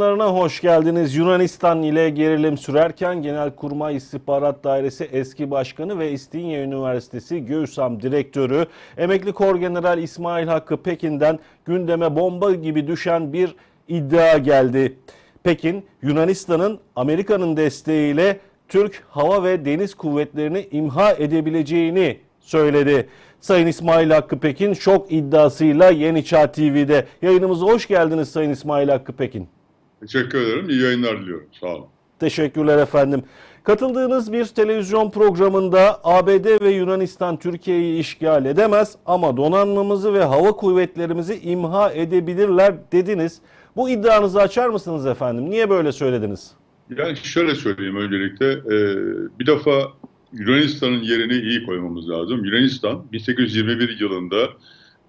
ekranlarına hoş geldiniz. Yunanistan ile gerilim sürerken Genelkurmay İstihbarat Dairesi eski başkanı ve İstinye Üniversitesi GÖÜSAM direktörü emekli Korgeneral İsmail Hakkı Pekin'den gündeme bomba gibi düşen bir iddia geldi. Pekin, Yunanistan'ın Amerika'nın desteğiyle Türk hava ve deniz kuvvetlerini imha edebileceğini söyledi. Sayın İsmail Hakkı Pekin şok iddiasıyla Yeni Çağ TV'de. Yayınımıza hoş geldiniz Sayın İsmail Hakkı Pekin. Teşekkür ederim. İyi yayınlar diliyorum. Sağ olun. Teşekkürler efendim. Katıldığınız bir televizyon programında ABD ve Yunanistan Türkiye'yi işgal edemez ama donanmamızı ve hava kuvvetlerimizi imha edebilirler dediniz. Bu iddianızı açar mısınız efendim? Niye böyle söylediniz? Yani şöyle söyleyeyim öncelikle. Ee, bir defa Yunanistan'ın yerini iyi koymamız lazım. Yunanistan 1821 yılında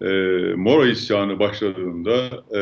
e, Mora isyanı başladığında e,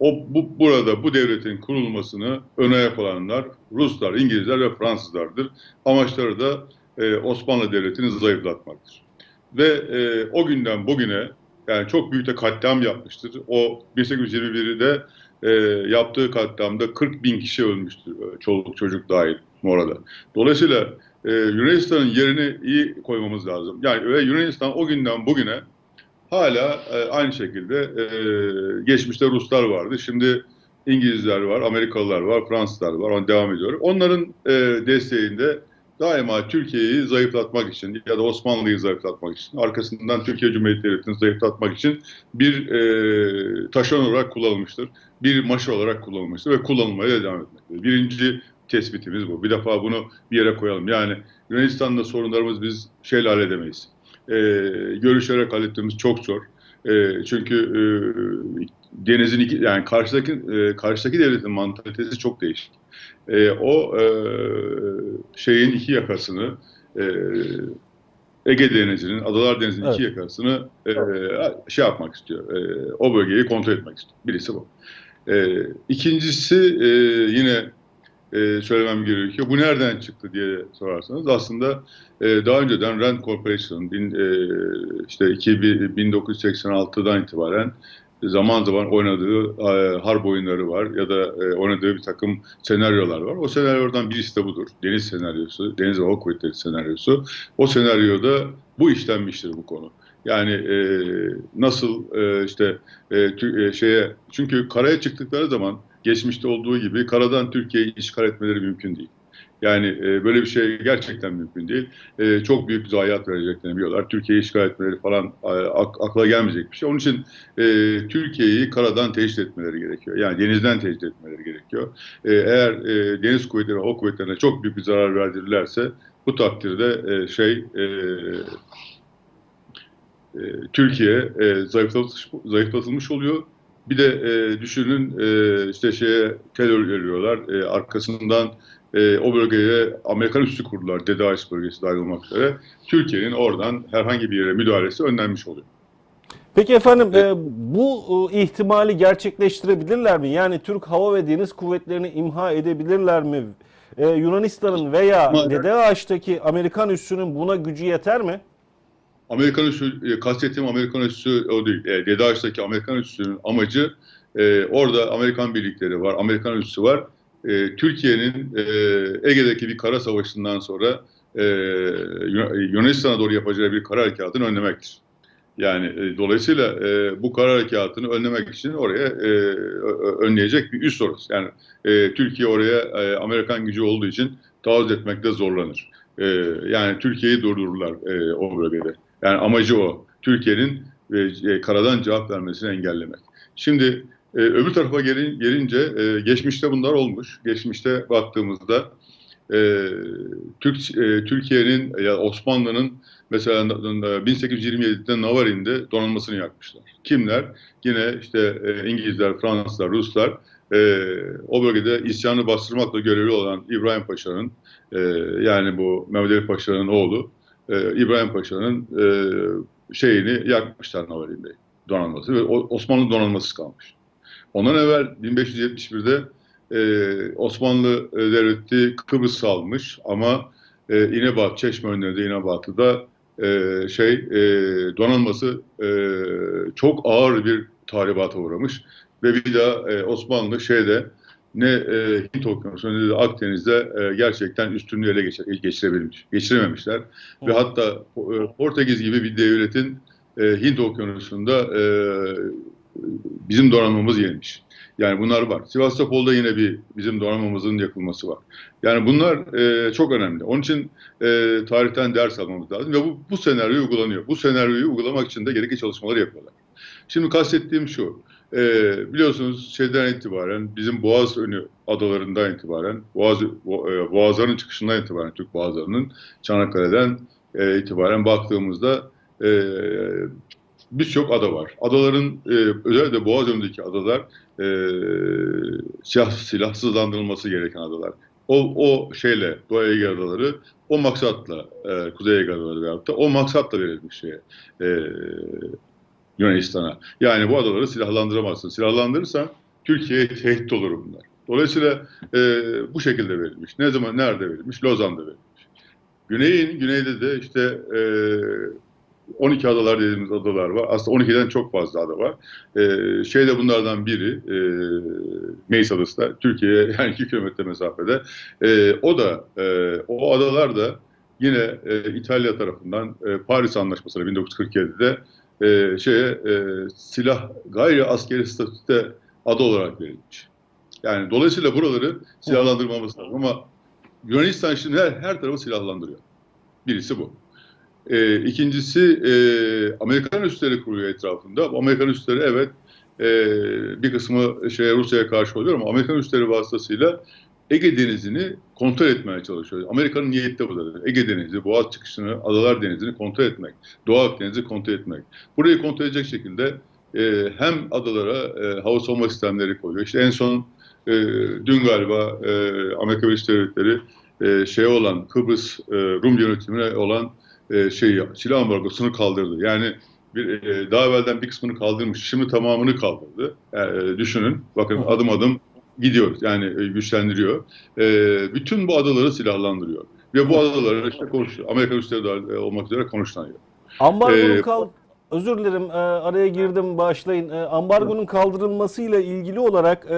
o bu burada bu devletin kurulmasını öne yapılanlar Ruslar, İngilizler ve Fransızlardır. Amaçları da e, Osmanlı Devleti'ni zayıflatmaktır. Ve e, o günden bugüne yani çok büyük de katliam yapmıştır. O 1821'de e, yaptığı katliamda 40 bin kişi ölmüştür. e, Çoluk çocuk dahil Mora'da. Dolayısıyla e, Yunanistan'ın yerini iyi koymamız lazım. Yani ve Yunanistan o günden bugüne hala e, aynı şekilde e, geçmişte Ruslar vardı. Şimdi İngilizler var, Amerikalılar var, Fransızlar var. On devam ediyor. Onların e, desteğinde daima Türkiye'yi zayıflatmak için ya da Osmanlı'yı zayıflatmak için, arkasından Türkiye Cumhuriyeti Devleti'ni zayıflatmak için bir e, taşeron olarak kullanılmıştır. Bir maşa olarak kullanılmıştır ve kullanılmaya devam etmektedir. Birinci tespitimiz bu. Bir defa bunu bir yere koyalım. Yani Yunanistan'da sorunlarımız biz şeyle halledemeyiz. E, görüşerek hallettiğimiz çok zor. E, çünkü e, denizin iki, yani karşıdaki e, karşıdaki devletin mantalitesi çok değişik. E, o e, şeyin iki yakasını e, Ege Denizi'nin, Adalar Denizi'nin Evet. iki yakasını e, şey yapmak istiyor. E, o bölgeyi kontrol etmek istiyor. Birisi bu. E, ikincisi e, yine e, söylemem gerekiyor. Bu nereden çıktı diye sorarsanız aslında e, daha önceden Rand Corporation bin, e, işte 2000, 1986'dan itibaren zaman zaman oynadığı e, harp oyunları var ya da e, oynadığı bir takım senaryolar var. O senaryolardan birisi de budur. Deniz senaryosu, Deniz Hava Kuvvetleri senaryosu. O senaryoda bu işlenmiştir bu konu. Yani e, nasıl e, işte e, tü- e, şeye çünkü karaya çıktıkları zaman geçmişte olduğu gibi karadan Türkiye'yi işgal etmeleri mümkün değil. Yani e, böyle bir şey gerçekten mümkün değil. E, çok büyük zayiat vereceklerini biliyorlar. Türkiye'yi işgal etmeleri falan e, ak- akla gelmeyecek bir şey. Onun için e, Türkiye'yi karadan tehdit etmeleri gerekiyor. Yani denizden tehdit etmeleri gerekiyor. E, eğer e, deniz kuvvetleri, hava kuvvetlerine çok büyük bir zarar verdirirlerse bu takdirde e, şey e, e, Türkiye e, zayıflatılmış, zayıflatılmış oluyor. Bir de e, düşünün e, işte şeye terör veriyorlar. E, arkasından e, o bölgeye Amerikan üssü kurdular. Dedaş bölgesi dahil olmak üzere. Türkiye'nin oradan herhangi bir yere müdahalesi önlenmiş oluyor. Peki efendim e, bu e, ihtimali gerçekleştirebilirler mi? Yani Türk Hava ve Deniz Kuvvetlerini imha edebilirler mi? E, Yunanistan'ın veya Dede Ağaç'taki Amerikan üssünün buna gücü yeter mi? Amerikan üssü, e, kastettiğim Amerikan üssü o değil. E, Dedaş'taki Amerikan üssünün amacı e, orada Amerikan birlikleri var, Amerikan üssü var. E, Türkiye'nin e, Ege'deki bir kara savaşından sonra e, Yun- Yunanistan'a doğru yapacağı bir kara harekatını önlemektir. Yani e, dolayısıyla e, bu kara harekatını önlemek için oraya e, önleyecek bir üs orası. Yani e, Türkiye oraya e, Amerikan gücü olduğu için taarruz etmekte zorlanır. E, yani Türkiye'yi durdururlar e, o bölgede. Yani amacı o. Türkiye'nin e, e, karadan cevap vermesini engellemek. Şimdi e, öbür tarafa gelin, gelince e, geçmişte bunlar olmuş. Geçmişte baktığımızda e, Türk e, Türkiye'nin ya Osmanlı'nın mesela 1827'de Navarin'de donanmasını yakmışlar. Kimler? Yine işte e, İngilizler, Fransızlar, Ruslar e, o bölgede isyanı bastırmakla görevli olan İbrahim Paşa'nın e, yani bu Mehmet Ali Paşa'nın oğlu e, İbrahim Paşa'nın e, şeyini yakmışlar Navarin'de donanması ve Osmanlı donanmasız kalmış. Ondan evvel 1571'de e, Osmanlı Devleti Kıbrıs almış ama e, İnebat, Çeşme önlerinde İnebatlı'da e, şey e, donanması e, çok ağır bir tahribata uğramış ve bir daha e, Osmanlı şeyde ne e, Hint Okyanusu ne de Akdeniz'de e, gerçekten üstünlüğü ele geçir, geçirebilmiş, geçirememişler. Ve hatta e, Portekiz gibi bir devletin e, Hint Okyanusu'nda e, bizim donanmamız yenmiş. Yani bunlar var. Sivastopol'da yine bir bizim donanmamızın yakılması var. Yani bunlar e, çok önemli. Onun için e, tarihten ders almamız lazım ve bu, bu senaryo uygulanıyor. Bu senaryoyu uygulamak için de gerekli çalışmaları yapıyorlar. Şimdi kastettiğim şu, e, biliyorsunuz şeyden itibaren bizim Boğaz önü adalarından itibaren, Boğaz, Bo, e, Boğazların çıkışından itibaren, Türk Boğazlarının Çanakkale'den e, itibaren baktığımızda e, birçok ada var. Adaların e, özellikle Boğaz önündeki adalar e, silah, silahsızlandırılması gereken adalar. O, o şeyle Doğu Ege adaları o maksatla e, Kuzey Ege adaları veyahut da o maksatla verilmiş şeye e, Yunanistan'a. Yani bu adaları silahlandıramazsın. Silahlandırırsan Türkiye'ye tehdit olur bunlar. Dolayısıyla e, bu şekilde verilmiş. Ne zaman, nerede verilmiş? Lozan'da verilmiş. Güneyin, güneyde de işte e, 12 adalar dediğimiz adalar var. Aslında 12'den çok fazla ada var. E, şey de bunlardan biri, e, Meis Adası da Türkiye'ye yani 2 kilometre mesafede. E, o da, e, o adalar da yine e, İtalya tarafından e, Paris Anlaşması'na 1947'de e, şeye e, silah gayri askeri statüde ada olarak verilmiş. Yani dolayısıyla buraları silahlandırmamız lazım ama Yunanistan şimdi her, her tarafı silahlandırıyor. Birisi bu. E, ikincisi e, Amerikan üsleri kuruyor etrafında. Amerikan üsleri evet e, bir kısmı şeye Rusya'ya karşı oluyor ama Amerikan üsleri vasıtasıyla Ege Denizi'ni kontrol etmeye çalışıyor. Amerika'nın niyeti de bu zaten. Ege Denizi, Boğaz çıkışını, Adalar Denizi'ni kontrol etmek. Doğu Akdeniz'i kontrol etmek. Burayı kontrol edecek şekilde e, hem adalara e, hava savunma sistemleri koyuyor. İşte en son e, dün galiba e, Amerika Birleşik Devletleri e, şey olan Kıbrıs e, Rum yönetimine olan e, şey silah ambargosunu kaldırdı. Yani bir, e, daha evvelden bir kısmını kaldırmış, şimdi tamamını kaldırdı. E, düşünün, bakın adım adım gidiyoruz. Yani e, güçlendiriyor. E, bütün bu adaları silahlandırıyor. Ve bu adaları işte konuşuyor. Amerika üsleri de olmak üzere konuşlanıyor. Ambargonun Ee, kal Özür dilerim e, araya girdim bağışlayın. E, ambargonun kaldırılmasıyla ilgili olarak e,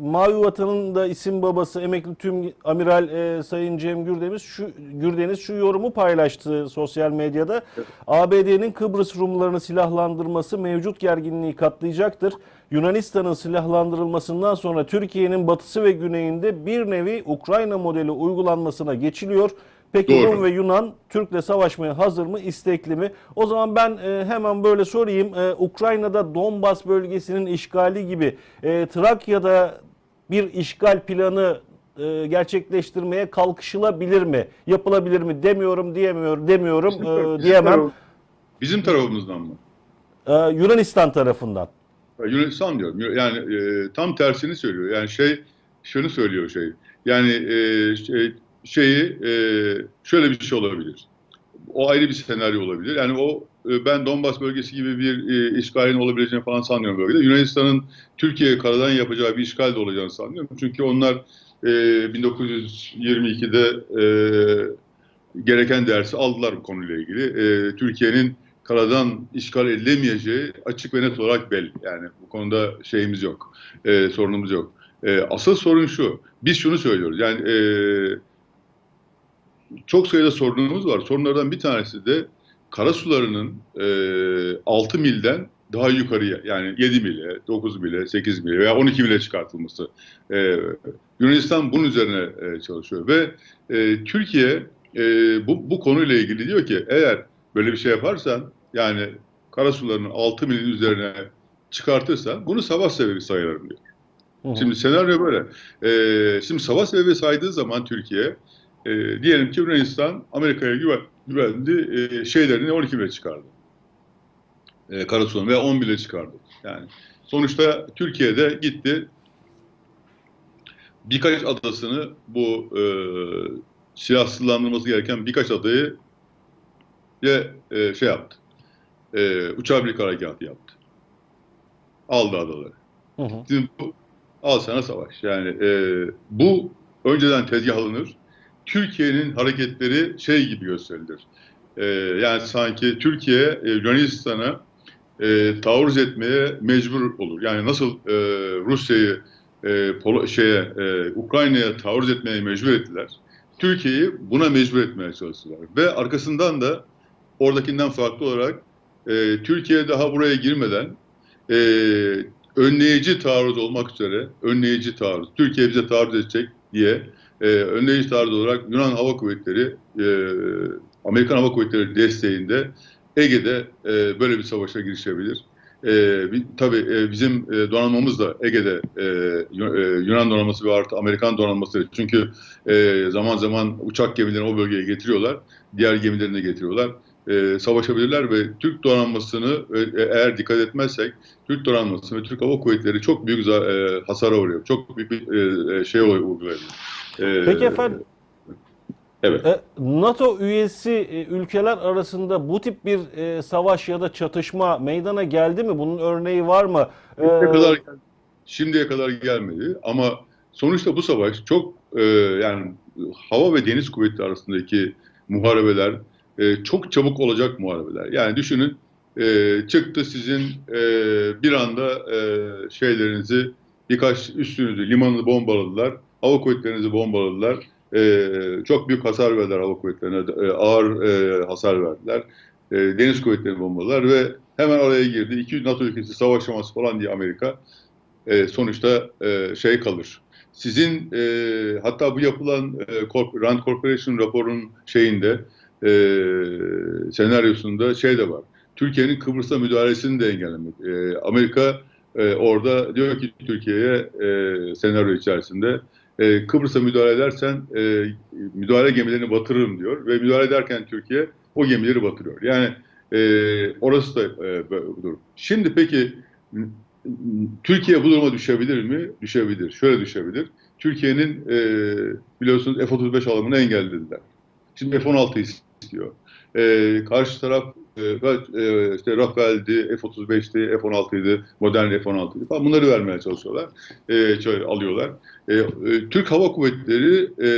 Mavi Vatan'ın da isim babası emekli tüm amiral e, Sayın Cem Gürdeniz şu Gürdeniz şu yorumu paylaştı sosyal medyada. ABD'nin Kıbrıs Rumlarını silahlandırması mevcut gerginliği katlayacaktır. Yunanistan'ın silahlandırılmasından sonra Türkiye'nin batısı ve güneyinde bir nevi Ukrayna modeli uygulanmasına geçiliyor. Peki Doğru. Rum ve Yunan Türk'le savaşmaya hazır mı, istekli mi? O zaman ben e, hemen böyle sorayım. E, Ukrayna'da Donbas bölgesinin işgali gibi e, Trakya'da bir işgal planı e, gerçekleştirmeye kalkışılabilir mi? Yapılabilir mi? Demiyorum, diyemiyorum, demiyorum, Bizim e, taraf- diyemem. Bizim tarafımızdan mı? E, Yunanistan tarafından. Yunanistan diyorum. Yani e, tam tersini söylüyor. Yani şey şunu söylüyor şey. Yani e, şey, şeyi e, şöyle bir şey olabilir. O ayrı bir senaryo olabilir. Yani o e, ben Donbas bölgesi gibi bir e, işgalin olabileceğini falan sanmıyorum bölgede. Yunanistan'ın Türkiye'ye karadan yapacağı bir işgal de olacağını sanmıyorum. Çünkü onlar e, 1922'de e, gereken dersi aldılar bu konuyla ilgili. E, Türkiye'nin karadan işgal edilemeyeceği açık ve net olarak belli. Yani bu konuda şeyimiz yok, e, sorunumuz yok. E, asıl sorun şu, biz şunu söylüyoruz. Yani e, çok sayıda sorunumuz var. Sorunlardan bir tanesi de karasularının e, 6 milden daha yukarıya yani 7 mile, 9 mile, 8 mile veya 12 mile çıkartılması. E, Yunanistan bunun üzerine e, çalışıyor ve e, Türkiye e, bu, bu konuyla ilgili diyor ki eğer böyle bir şey yaparsan yani karasularının 6 milin üzerine çıkartırsan bunu savaş sebebi sayarım diyor. Hı hı. Şimdi senaryo böyle. Ee, şimdi savaş sebebi saydığı zaman Türkiye e, diyelim ki Yunanistan Amerika'ya güven, güvendi e, şeylerini 12 bile çıkardı. E, Karasu'nun veya 10 bile çıkardı. Yani sonuçta Türkiye'de gitti birkaç adasını bu e, silahsızlandırılması gereken birkaç adayı ve e, şey yaptı. E, uçağı birlik harekatı yaptı. Aldı adaları. Hı hı. Şimdi bu, al sana savaş. Yani e, bu önceden tezgahlanır. Türkiye'nin hareketleri şey gibi gösterilir. E, yani sanki Türkiye e, Yunanistan'a e, taarruz etmeye mecbur olur. Yani nasıl e, Rusya'yı e, Pol şeye e, Ukrayna'ya taarruz etmeye mecbur ettiler. Türkiye'yi buna mecbur etmeye çalıştılar. Ve arkasından da oradakinden farklı olarak e, Türkiye daha buraya girmeden e, önleyici taarruz olmak üzere önleyici taarruz, Türkiye bize taarruz edecek diye e, önleyici taarruz olarak Yunan Hava Kuvvetleri, e, Amerikan Hava Kuvvetleri desteğinde Ege'de e, böyle bir savaşa girişebilir. E, bi- tabii e, bizim e, donanmamız da Ege'de e, e, Yunan donanması ve artı Amerikan donanması. Çünkü e, zaman zaman uçak gemilerini o bölgeye getiriyorlar. Diğer gemilerini de getiriyorlar. E, savaşabilirler ve Türk donanmasını e, eğer dikkat etmezsek Türk donanması ve Türk Hava Kuvvetleri çok büyük e, hasara uğruyor. Çok büyük bir e, e, şey uygulayabilir. E, Peki efendim Evet. E, NATO üyesi e, ülkeler arasında bu tip bir e, savaş ya da çatışma meydana geldi mi? Bunun örneği var mı? Şimdiye kadar şimdiye kadar gelmedi ama sonuçta bu savaş çok yani hava ve deniz kuvvetleri arasındaki muharebeler çok çabuk olacak muharebeler. Yani düşünün çıktı sizin bir anda şeylerinizi birkaç üstünüzü limanını bombaladılar, hava kuvvetlerinizi bombaladılar. E, çok büyük hasar verdiler hava kuvvetlerine, e, ağır e, hasar verdiler. E, deniz kuvvetlerini bombaladılar ve hemen oraya girdi. 200 NATO ülkesi savaşamaz falan diye Amerika e, sonuçta e, şey kalır. Sizin e, hatta bu yapılan e, Rand Corporation raporun şeyinde e, senaryosunda şey de var. Türkiye'nin Kıbrıs'a müdahalesini de engellemek. E, Amerika e, orada diyor ki Türkiye'ye e, senaryo içerisinde e, Kıbrıs'a müdahale edersen e, müdahale gemilerini batırırım diyor ve müdahale ederken Türkiye o gemileri batırıyor. Yani e, orası da e, bir durum. Şimdi peki Türkiye bu duruma düşebilir mi? Düşebilir. Şöyle düşebilir. Türkiye'nin e, biliyorsunuz F-35 alımını engellediler. Şimdi F-16 istiyor. E, karşı taraf e, e, işte Rafael'di, F-35'ti, F-16'ydı, modern F-16'ydı falan bunları vermeye çalışıyorlar. E, şöyle alıyorlar. E, e, Türk Hava Kuvvetleri e,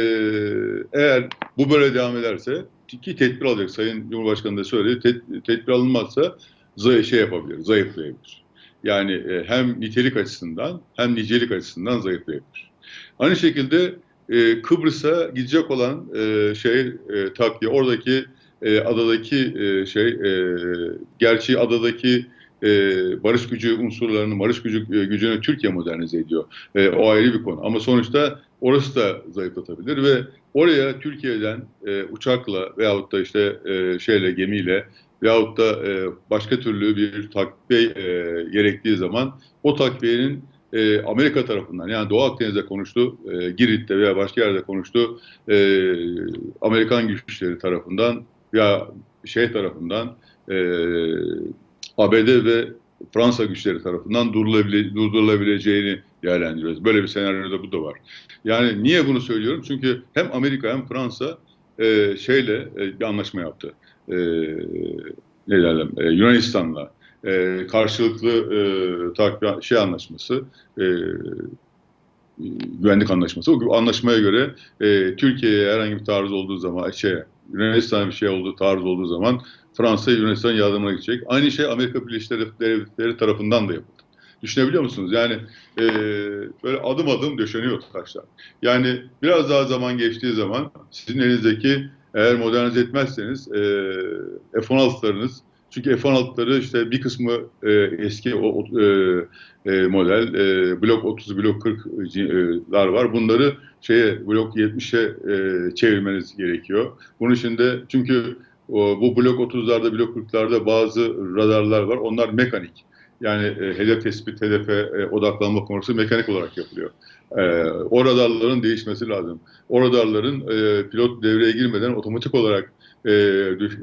eğer bu böyle devam ederse ki tedbir alacak. Sayın Cumhurbaşkanı da söyledi. Ted- tedbir alınmazsa zay şey yapabilir, zayıflayabilir. Yani e, hem nitelik açısından hem nicelik açısından zayıflayabilir. Aynı şekilde e, Kıbrıs'a gidecek olan e, şey e, takviye, oradaki e, adadaki e, şey, e, gerçi adadaki e, barış gücü unsurlarını, barış gücü e, gücünü Türkiye modernize ediyor. E, o ayrı bir konu. Ama sonuçta orası da zayıflatabilir ve oraya Türkiye'den e, uçakla veyahut da işte e, şeyle gemiyle veyahut da e, başka türlü bir takviye e, gerektiği zaman o takviyenin e, Amerika tarafından yani Doğu Akdeniz'de konuştu, e, Girit'te veya başka yerde konuştu, e, Amerikan güçleri tarafından ya şey tarafından e, ABD ve Fransa güçleri tarafından durdurulabile, durdurulabileceğini değerlendiriyoruz. Böyle bir senaryoda bu da var. Yani niye bunu söylüyorum? Çünkü hem Amerika hem Fransa e, şeyle e, bir anlaşma yaptı. E, ne derler, e, Yunanistan'la e, karşılıklı e, takviye şey anlaşması, e, güvenlik anlaşması. O anlaşmaya göre e, Türkiye'ye herhangi bir taarruz olduğu zaman, şey, Yunanistan'a bir şey olduğu taarruz olduğu zaman Fransa Yunanistan yardımına gidecek. Aynı şey Amerika Birleşik Devletleri tarafından da yapıldı. Düşünebiliyor musunuz? Yani e, böyle adım adım döşeniyor taşlar. Yani biraz daha zaman geçtiği zaman sizin elinizdeki eğer modernize etmezseniz e, F-16'larınız çünkü F-16'ları işte bir kısmı e, eski o, e, e, model e, blok 30 blok 40'lar var. Bunları şeye blok 70'e e, çevirmeniz gerekiyor. Bunun için de çünkü o, bu blok 30'larda blok 40'larda bazı radarlar var. Onlar mekanik. Yani e, hedef tespit, hedefe e, odaklanma konusu mekanik olarak yapılıyor. E, o radarların değişmesi lazım. O radarların e, pilot devreye girmeden otomatik olarak e,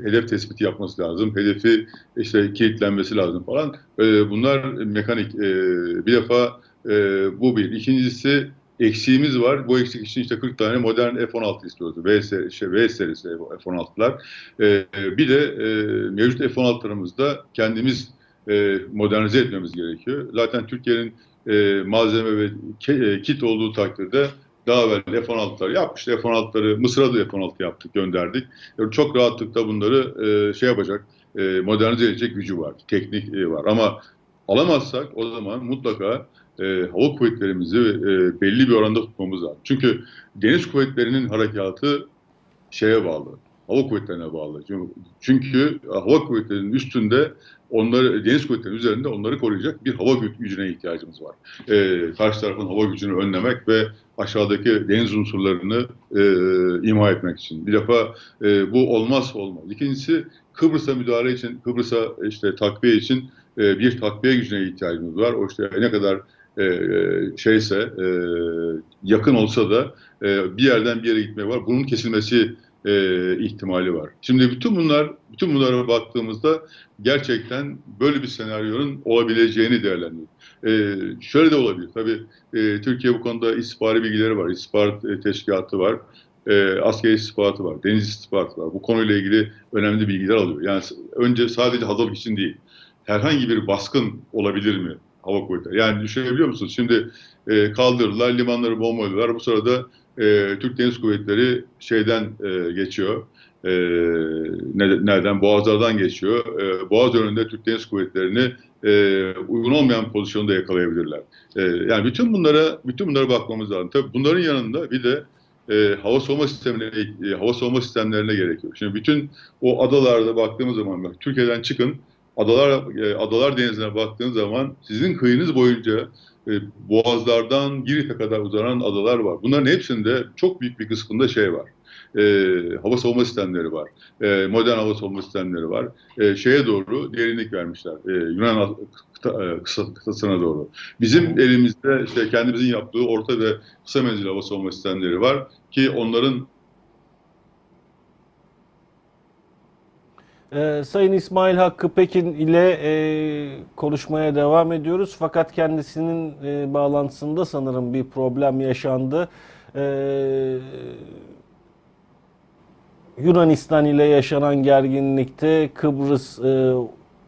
hedef tespiti yapması lazım. Hedefi işte kilitlenmesi lazım falan. E, bunlar mekanik. E, bir defa e, bu bir. İkincisi eksiğimiz var. Bu eksik için işte 40 tane modern F-16 istiyordu. V, şey, v serisi F-16'lar. E, bir de e, mevcut F-16'larımızda kendimiz e, modernize etmemiz gerekiyor. Zaten Türkiye'nin e, malzeme ve ke, e, kit olduğu takdirde daha evvel F-16'ları yapmış. F-16'ları Mısır'a da F-16 yaptık, gönderdik. Yani çok rahatlıkla bunları e, şey yapacak, e, modernize edecek gücü var, teknik e, var. Ama alamazsak o zaman mutlaka e, hava kuvvetlerimizi e, belli bir oranda tutmamız lazım. Çünkü deniz kuvvetlerinin harekatı şeye bağlı, hava kuvvetlerine bağlı. Çünkü, çünkü hava kuvvetlerinin üstünde onları deniz kuvvetlerinin üzerinde onları koruyacak bir hava gü- gücüne ihtiyacımız var. Ee, karşı tarafın hava gücünü önlemek ve aşağıdaki deniz unsurlarını e, imha etmek için. Bir defa e, bu olmazsa olmaz. İkincisi Kıbrıs'a müdahale için, Kıbrıs'a işte takviye için e, bir takviye gücüne ihtiyacımız var. O işte ne kadar e, e, şeyse e, yakın olsa da e, bir yerden bir yere gitmeye var. Bunun kesilmesi e, ihtimali var. Şimdi bütün bunlar, bütün bunlara baktığımızda gerçekten böyle bir senaryonun olabileceğini değerlendiriyoruz. E, şöyle de olabilir. Tabii e, Türkiye bu konuda istihbari bilgileri var. İstihbarat e, teşkilatı var. E, askeri istihbaratı var. Deniz istihbaratı var. Bu konuyla ilgili önemli bilgiler alıyor. Yani önce sadece hazırlık için değil. Herhangi bir baskın olabilir mi hava kuvvetleri? Yani düşünebiliyor musunuz? Şimdi e, kaldırdılar, limanları bombaladılar. Bu sırada e, Türk Deniz Kuvvetleri şeyden e, geçiyor. E, ne- nereden? Boğazlardan geçiyor. E, Boğaz önünde Türk Deniz Kuvvetleri'ni e, uygun olmayan pozisyonda yakalayabilirler. E, yani bütün bunlara bütün bunlara bakmamız lazım. Tabii bunların yanında bir de e, hava savunma sistemine e, hava savunma sistemlerine gerekiyor. Şimdi bütün o adalarda baktığımız zaman bak Türkiye'den çıkın adalar e, adalar denizine baktığınız zaman sizin kıyınız boyunca e, boğazlardan Girit'e kadar uzanan adalar var. Bunların hepsinde çok büyük bir kısmında şey var. E, hava savunma sistemleri var. E, modern hava savunma sistemleri var. E, şeye doğru derinlik vermişler. E, Yunan kıta, e, kıtasına doğru. Bizim elimizde işte kendimizin yaptığı orta ve kısa menzilli hava savunma sistemleri var ki onların Ee, Sayın İsmail Hakkı Pekin ile e, konuşmaya devam ediyoruz. Fakat kendisinin e, bağlantısında sanırım bir problem yaşandı. Ee, Yunanistan ile yaşanan gerginlikte Kıbrıs e,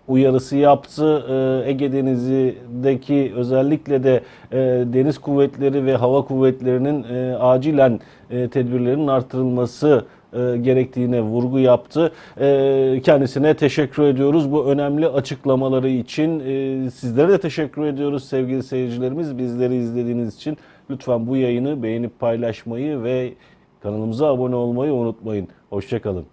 uyarısı yaptı. E, Ege Denizi'ndeki özellikle de e, deniz kuvvetleri ve hava kuvvetlerinin e, acilen e, tedbirlerin artırılması e, gerektiğine vurgu yaptı. E, kendisine teşekkür ediyoruz bu önemli açıklamaları için. E, sizlere de teşekkür ediyoruz sevgili seyircilerimiz. Bizleri izlediğiniz için lütfen bu yayını beğenip paylaşmayı ve kanalımıza abone olmayı unutmayın. Hoşçakalın.